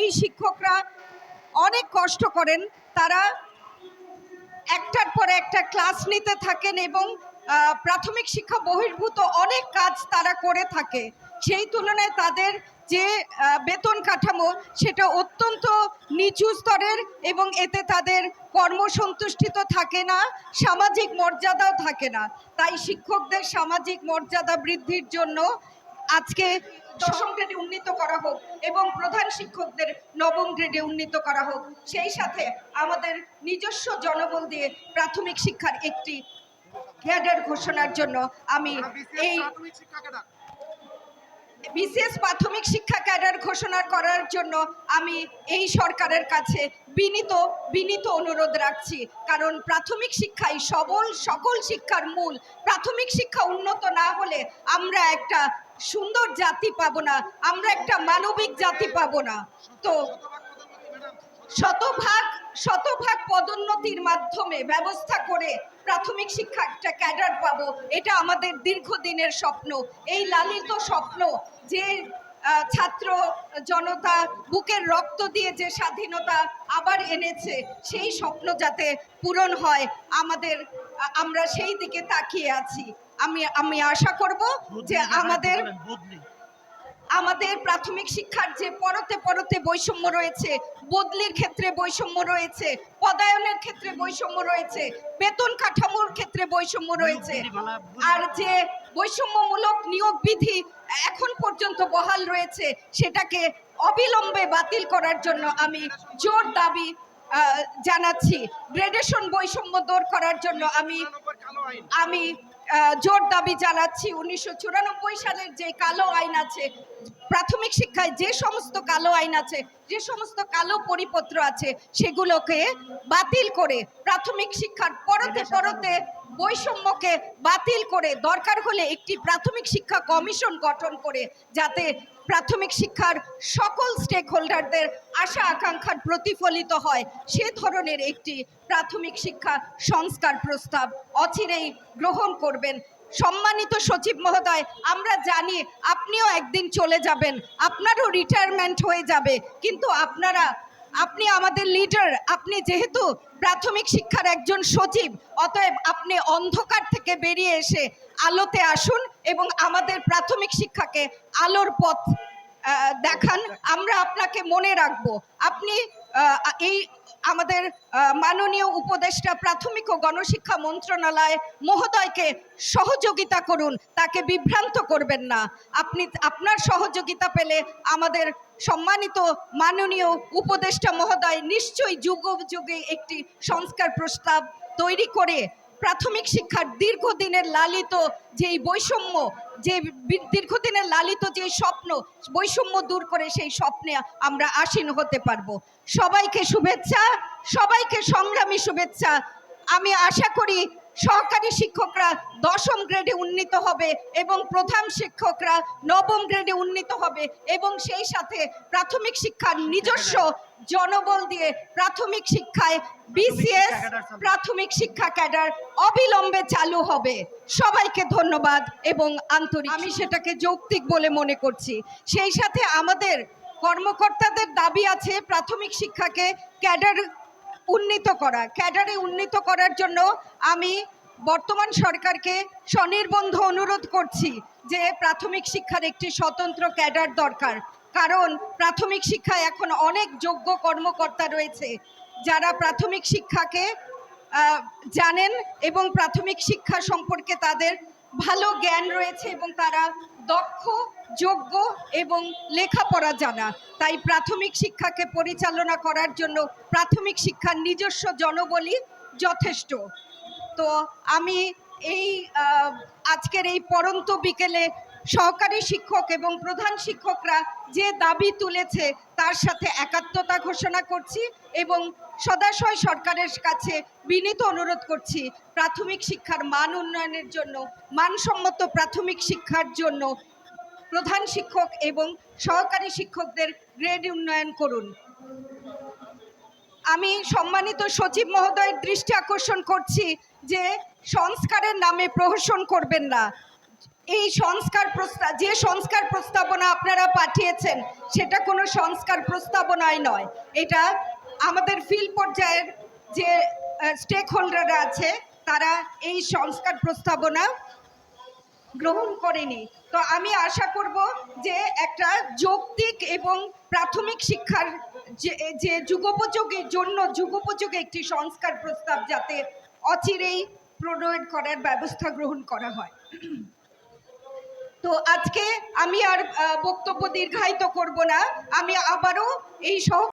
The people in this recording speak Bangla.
এই শিক্ষকরা অনেক কষ্ট করেন। তারা একটার পর একটা ক্লাস নিতে থাকেন এবং প্রাথমিক শিক্ষা বহির্ভূত অনেক কাজ তারা করে থাকে। সেই তুলনায় তাদের যে বেতন কাঠামো সেটা অত্যন্ত নিচু স্তরের এবং এতে তাদের কর্মসন্তুষ্টিত থাকে না, সামাজিক মর্যাদাও থাকে না। তাই শিক্ষকদের সামাজিক মর্যাদা বৃদ্ধির জন্য আজকে দশম গ্রেডে উন্নীত করা হোক এবং প্রধান শিক্ষকদের নবম গ্রেডে উন্নীত করা হোক সেই সাথে আমাদের নিজস্ব জনবল দিয়ে প্রাথমিক শিক্ষার একটি ক্যাডার ঘোষণার জন্য আমি এই বিশেষ প্রাথমিক শিক্ষা ক্যাডার ঘোষণা করার জন্য আমি এই সরকারের কাছে বিনীত বিনীত অনুরোধ রাখছি। কারণ প্রাথমিক শিক্ষাই সবল সকল শিক্ষার মূল। প্রাথমিক শিক্ষা উন্নত না হলে আমরা একটা সুন্দর জাতি পাবো না, আমরা একটা মানবিক জাতি পাবো না। তো শতভাগ শতভাগ পদোন্নতির মাধ্যমে ব্যবস্থা করে প্রাথমিক শিক্ষা একটা ক্যাডার পাবো, এটা আমাদের দীর্ঘদিনের স্বপ্ন। এই লালিত স্বপ্ন যে ছাত্র জনতা বুকের রক্ত দিয়ে যে স্বাধীনতা আবার এনেছে, সেই স্বপ্ন যাতে পূরণ হয় আমাদের আমরা সেই দিকে তাকিয়ে আছি। আমি আমি আশা করব যে আমাদের আমাদের প্রাথমিক শিক্ষার যে পরতে পরতে বৈষম্য রয়েছে বদলির ক্ষেত্রে বৈষম্য রয়েছে পদায়নের ক্ষেত্রে বৈষম্য রয়েছে বেতন কাঠামোর ক্ষেত্রে বৈষম্য রয়েছে আর যে বৈষম্যমূলক নিয়োগ বিধি এখন পর্যন্ত বহাল রয়েছে সেটাকে অবিলম্বে বাতিল করার জন্য আমি জোর দাবি জানাচ্ছি। গ্রেডেশন বৈষম্য দূর করার জন্য আমি আমি জোর দাবি জানাচ্ছি। উনিশশো চুরানব্বই সালের যে কালো আইন আছে প্রাথমিক শিক্ষায় যে সমস্ত কালো আইন আছে যে সমস্ত কালো পরিপত্র আছে সেগুলোকে বাতিল করে প্রাথমিক শিক্ষার পরতে পরতে বৈষম্যকে বাতিল করে দরকার হলে একটি প্রাথমিক শিক্ষা কমিশন গঠন করে যাতে প্রাথমিক শিক্ষার সকল স্টেক হোল্ডারদের আশা আকাঙ্ক্ষার প্রতিফলিত হয়। সে ধরনের একটি প্রাথমিক শিক্ষা সংস্কার প্রস্তাব অচিরেই গ্রহণ করবেন। সম্মানিত সচিব মহোদয়, আমরা জানি আপনিও একদিন চলে যাবেন। আপনারও রিটায়ারমেন্ট হয়ে যাবে। কিন্তু আপনারা আপনি আমাদের লিডার আপনি যেহেতু প্রাথমিক শিক্ষার একজন সচিব, অতএব আপনি অন্ধকার থেকে বেরিয়ে এসে আলোতে আসুন এবং আমাদের প্রাথমিক শিক্ষাকে আলোর পথ দেখান। আমরা আপনাকে মনে রাখব। আপনি এই আমাদের মাননীয় উপদেষ্টা প্রাথমিক ও গণশিক্ষা মন্ত্রণালয় মহোদয়কে সহযোগিতা করুন, তাকে বিভ্রান্ত করবেন না। আপনি, আপনার সহযোগিতা পেলে আমাদের সম্মানিত মাননীয় উপদেষ্টা মহোদয় নিশ্চয়ই যুগ যুগে একটি সংস্কার প্রস্তাব তৈরি করে প্রাথমিক শিক্ষার দীর্ঘদিনের লালিত যেই বৈষম্য, যে দীর্ঘদিনের লালিত যে স্বপ্ন, বৈষম্য দূর করে সেই স্বপ্নে আমরা আসীন হতে পারব। সবাইকে শুভেচ্ছা, সবাইকে সংগ্রামী শুভেচ্ছা। আমি আশা করি সহকারী শিক্ষকরা দশম গ্রেডে উন্নীত হবে এবং প্রধান শিক্ষকরা নবম গ্রেডে উন্নীত হবে এবং সেই সাথে প্রাথমিক শিক্ষার নিজস্ব জনবল দিয়ে প্রাথমিক শিক্ষায় বিসিএস প্রাথমিক শিক্ষা ক্যাডার অবিলম্বে চালু হবে। সবাইকে ধন্যবাদ এবং আন্তরিক আমি সেটাকে যৌক্তিক বলে মনে করছি। সেই সাথে আমাদের কর্মকর্তাদের দাবি আছে প্রাথমিক শিক্ষাকে ক্যাডার উন্নীত করা, ক্যাডারে উন্নীত করার জন্য আমি বর্তমান সরকারকে স্বনির্বন্ধ অনুরোধ করছি যে প্রাথমিক শিক্ষার একটি স্বতন্ত্র ক্যাডার দরকার। কারণ প্রাথমিক শিক্ষায় এখন অনেক যোগ্য কর্মকর্তা রয়েছে যারা প্রাথমিক শিক্ষাকে জানেন এবং প্রাথমিক শিক্ষা সম্পর্কে তাদের ভালো জ্ঞান রয়েছে এবং তারা দক্ষ, যোগ্য এবং লেখাপড়া জানা। তাই প্রাথমিক শিক্ষাকে পরিচালনা করার জন্য প্রাথমিক শিক্ষার নিজস্ব জনবলই যথেষ্ট। তো আমি এই আজকের এই পরন্ত বিকেলে সহকারী শিক্ষক এবং প্রধান শিক্ষকরা যে দাবি তুলেছে তার সাথে একাত্মতা ঘোষণা করছি এবং সদাশয় সরকারের কাছে বিনীত অনুরোধ করছি, প্রাথমিক শিক্ষার মান উন্নয়নের জন্য, মানসম্মত প্রাথমিক শিক্ষার জন্য প্রধান শিক্ষক এবং সহকারী শিক্ষকদের গ্রেড উন্নয়ন করুন। আমি সম্মানিত সচিব মহোদয়ের দৃষ্টি আকর্ষণ করছি যে সংস্কারের নামে প্রহসন করবেন না। এই সংস্কার প্রস্তাব যে সংস্কার প্রস্তাবনা আপনারা পাঠিয়েছেন, সেটা কোনো সংস্কার প্রস্তাবনাই নয়। এটা আমাদের ফিল্ড পর্যায়ের যে স্টেক হোল্ডাররা আছে, তারা এই সংস্কার প্রস্তাবনা গ্রহণ করেনি। তো আমি আশা করব যে একটা যৌক্তিক এবং প্রাথমিক শিক্ষার যে যে যুগোপযোগীর জন্য যুগোপযোগী একটি সংস্কার প্রস্তাব যাতে অচিরেই প্রণয়ন করার ব্যবস্থা গ্রহণ করা হয়। তো আজকে আমি আর বক্তব্য দীর্ঘায়িত করব না। আমি আবারও এই সহ